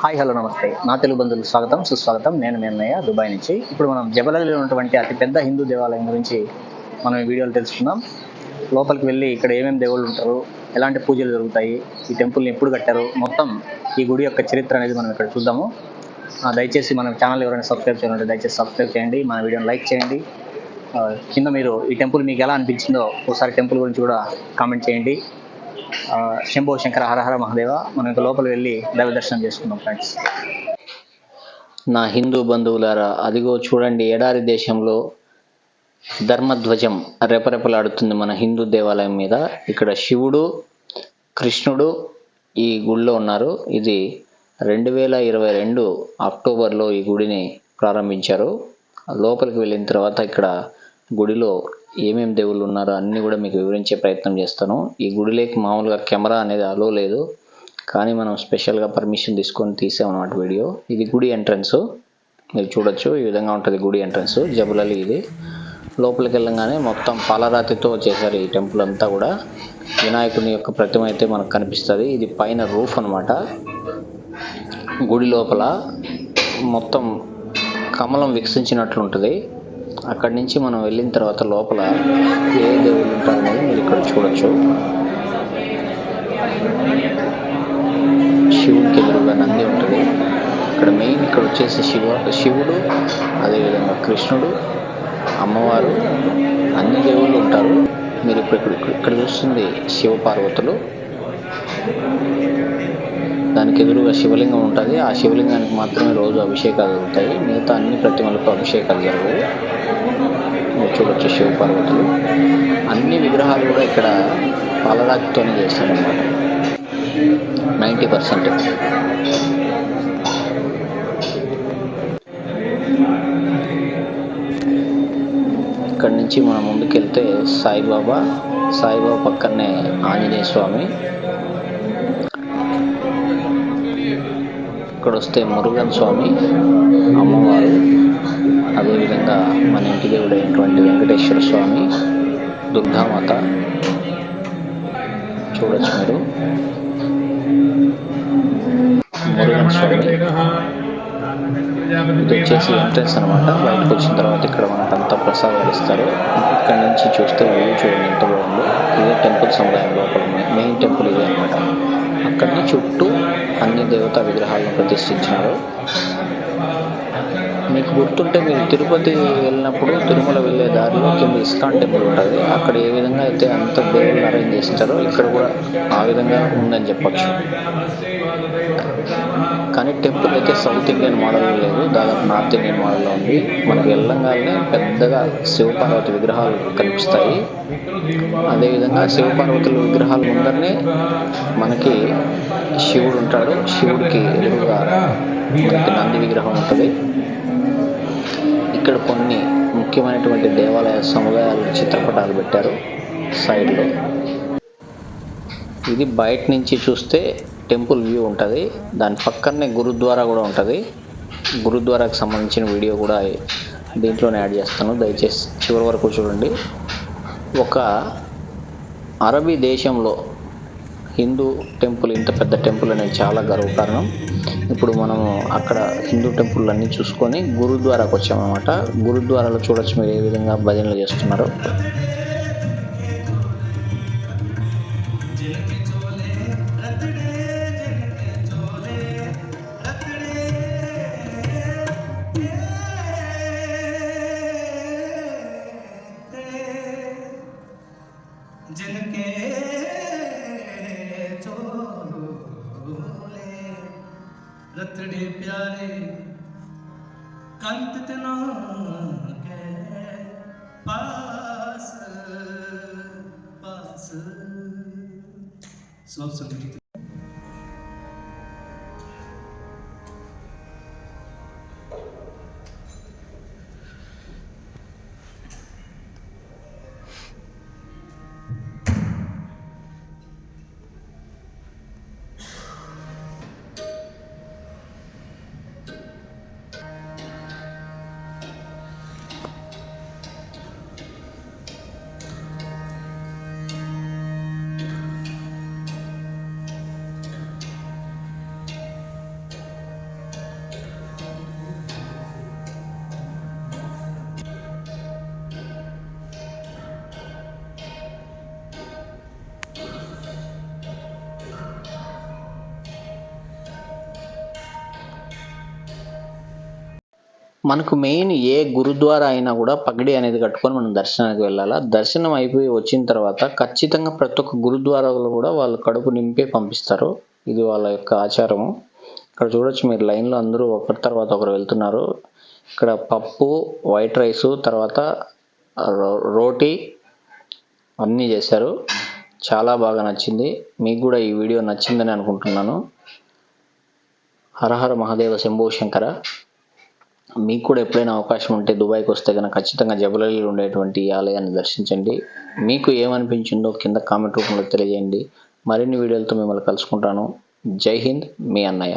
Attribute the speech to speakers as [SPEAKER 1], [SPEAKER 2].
[SPEAKER 1] Hi hello నమస్తే. నా తెలుగు బంధువులకు స్వాగతం సుస్వాగతం. నేను నిర్ణయ దుబాయ్ నుంచి. ఇప్పుడు మనం జబలలో ఉన్నటువంటి అతిపెద్ద హిందూ దేవాలయం గురించి మనం ఈ వీడియోలో తెలుసుకుందాం. లోపలికి వెళ్ళి ఇక్కడ ఏమేమి దేవుళ్ళు ఉంటారు ఎలాంటి పూజలు జరుగుతాయి ఈ టెంపుల్ని ఎప్పుడు కట్టారు మొత్తం ఈ గుడి యొక్క చరిత్ర అనేది మనం ఇక్కడ చూద్దాము. దయచేసి మన ఛానల్ ఎవరైనా సబ్స్క్రైబ్ చేయాలంటే దయచేసి సబ్స్క్రైబ్ చేయండి మన వీడియోని లైక్ చేయండి. కింద మీరు ఈ టెంపుల్ మీకు ఎలా అనిపించిందో ఒకసారి టెంపుల్ గురించి కూడా కామెంట్ చేయండి. శంభో శంకర హరహర మహాదేవ మనం ఇంకా లోపల వెళ్ళి దైవ దర్శనం చేసుకుందాం ఫ్రెండ్స్ నా హిందూ బంధువులారా అదిగో చూడండి ఎడారి దేశంలో ధర్మధ్వజం రెపరెపలాడుతుంది మన హిందూ దేవాలయం మీద. ఇక్కడ శివుడు కృష్ణుడు ఈ గుడిలో ఉన్నారు. ఇది రెండు వేల ఇరవై రెండు అక్టోబర్లో ఈ గుడిని ప్రారంభించారు. లోపలికి వెళ్ళిన తర్వాత ఇక్కడ గుడిలో ఏమేమి దేవుళ్ళు ఉన్నారో అన్నీ కూడా మీకు వివరించే ప్రయత్నం చేస్తాను. ఈ గుడిలోకి మామూలుగా కెమెరా అనేది అలో లేదు. కానీ మనం స్పెషల్గా పర్మిషన్ తీసుకొని తీసామన్నమాట వీడియో. ఇది గుడి ఎంట్రన్స్ మీరు చూడొచ్చు. ఈ విధంగా ఉంటుంది గుడి ఎంట్రన్స్ జబులలి ఇది. లోపలికి వెళ్ళంగానే మొత్తం పాలరాతితో చేశారు ఈ టెంపుల్ అంతా కూడా. వినాయకుని యొక్క ప్రతిమ అయితే మనకు కనిపిస్తుంది. ఇది పైన రూఫ్ అన్నమాట. గుడి లోపల మొత్తం కమలం వికసించినట్లు ఉంటుంది అక్కడి నుంచి మనం వెళ్ళిన తర్వాత లోపల ఏ దేవుళ్ళు ఉంటారనేది మీరు ఇక్కడ చూడొచ్చు. శివుడికి ఎదురుగా నంది ఉంటుంది. ఇక్కడ మెయిన్ ఇక్కడ వచ్చేసి శివ శివుడు అదేవిధంగా కృష్ణుడు అమ్మవారు అన్ని దేవుళ్ళు ఉంటారు. మీరు ఇప్పుడు ఇక్కడ ఇక్కడ- చూస్తుంది శివ పార్వతులు దానికి ఎదురుగా శివలింగం ఉంటుంది. ఆ శివలింగానికి మాత్రమే రోజు అభిషేకాలు జరుగుతాయి. మిగతా అన్ని ప్రతిమలకు అభిషేకాలు జరగవు చూడొచ్చు శివ పార్వతులు. అన్ని విగ్రహాలు కూడా ఇక్కడ పాలరాతితోనే చేస్తారన్నమాట నైంటీ పర్సెంట్ ఇక్కడ నుంచి మనం ముందుకెళ్తే సాయిబాబా సాయిబాబా పక్కనే ఆంజనేయ స్వామి. ఇక్కడ వస్తే మురుగన్ స్వామి అమ్మవారు. అదేవిధంగా మన ఇంటి దేవుడు వెంకటేశ్వర స్వామి దుర్గామాత చూడొచ్చు మీరు. మురుగన్ స్వామి. ఇది వచ్చేసి ఎంట్రన్స్ అనమాట బయటకు వచ్చిన తర్వాత ఇక్కడ మనకు అంతా ప్రసాదాలు ఇస్తారు. ఇక్కడ నుంచి చూస్తే వ్యూ చూడండి ఎంత బాగుందో. ఇదే టెంపుల్ సముదాయం లోపల మెయిన్ టెంపుల్ ఇదే అనమాట అక్కడిని చుట్టూ అన్ని దేవతా విగ్రహాలను ప్రతిష్ఠించినారు. మీకు గుర్తుంటే మీరు తిరుపతి వెళ్ళినప్పుడు తిరుమల వెళ్ళే దారిలో కింద ఇస్కాన్ టెంపుల్ ఉంటుంది. అక్కడ ఏ విధంగా అయితే అంత దేవుళ్ళు అరేంజ్ చేస్తారో ఇక్కడ కూడా ఆ విధంగా ఉందని చెప్పచ్చు. కానీ టెంపుల్ అయితే సౌత్ ఇండియన్ మోడల్ లేదు. దాదాపు నార్త్ ఇండియన్ మోడల్లో ఉంది. మనకు వెళ్ళంగానే పెద్దగా శివపార్వతి విగ్రహాలు కనిపిస్తాయి. అదేవిధంగా శివపార్వతుల విగ్రహాల ముందరనే మనకి శివుడు ఉంటాడు. శివుడికి ఎదురుగా మనకి నంది విగ్రహం ఉంటుంది. ఇక్కడ కొన్ని ముఖ్యమైనటువంటి దేవాలయ సముదాయాలు చిత్రపటాలు పెట్టారు సైడ్లో. ఇది బయట నుంచి చూస్తే టెంపుల్ వ్యూ ఉంటుంది. దాని పక్కనే గురుద్వారా కూడా ఉంటుంది. గురుద్వారాకు సంబంధించిన వీడియో కూడా దీంట్లోనే యాడ్ చేస్తాను. దయచేసి చివరి వరకు చూడండి. ఒక అరబీ దేశంలో హిందూ టెంపుల్ ఇంత పెద్ద టెంపుల్ అనేది చాలా గర్వకారణం ఇప్పుడు మనము అక్కడ హిందూ టెంపుల్ అన్నీ చూసుకొని గురుద్వారాకు వచ్చామన్నమాట గురుద్వారాలో చూడొచ్చు మీరు ఏ విధంగా భజనలు చేస్తున్నారో
[SPEAKER 2] जिनके ਚੋਲੇ ਰਤੜੇ ਪਿਆਰੇ ਕੰਤ ਤਨਾ ਕੇ ਪਾਸ ਪਾਸ ਸਭ ਸੰਗੀਤ
[SPEAKER 1] మనకు మెయిన్ ఏ గురుద్వారా అయినా కూడా పగడి అనేది కట్టుకొని మనం దర్శనానికి వెళ్ళాలా? దర్శనం అయిపోయి వచ్చిన తర్వాత ఖచ్చితంగా ప్రతి ఒక్క గురుద్వారాలో కూడా వాళ్ళు కడుపు నింపే పంపిస్తారు. ఇది వాళ్ళ యొక్క ఆచారము. ఇక్కడ చూడొచ్చు మీరు లైన్లో అందరూ ఒకరి తర్వాత ఒకరు వెళ్తున్నారు. ఇక్కడ పప్పు వైట్ రైస్ తర్వాత రో- రోటీ అన్నీ చేశారు. చాలా బాగా నచ్చింది. మీకు కూడా ఈ వీడియో నచ్చిందని అనుకుంటున్నాను. హరహర మహాదేవ శంభో శంకర. మీకు కూడా ఎప్పుడైనా అవకాశం ఉంటే దుబాయ్కి వస్తే కనుక ఖచ్చితంగా జబలలీలో ఉండేటువంటి ఈ ఆలయాన్ని దర్శించండి. మీకు ఏమనిపించిందో కింద కామెంట్ రూపంలో తెలియజేయండి. మరిన్ని వీడియోలతో మిమ్మల్ని కలుసుకుంటాను. జై హింద్ మీ అన్నయ్య.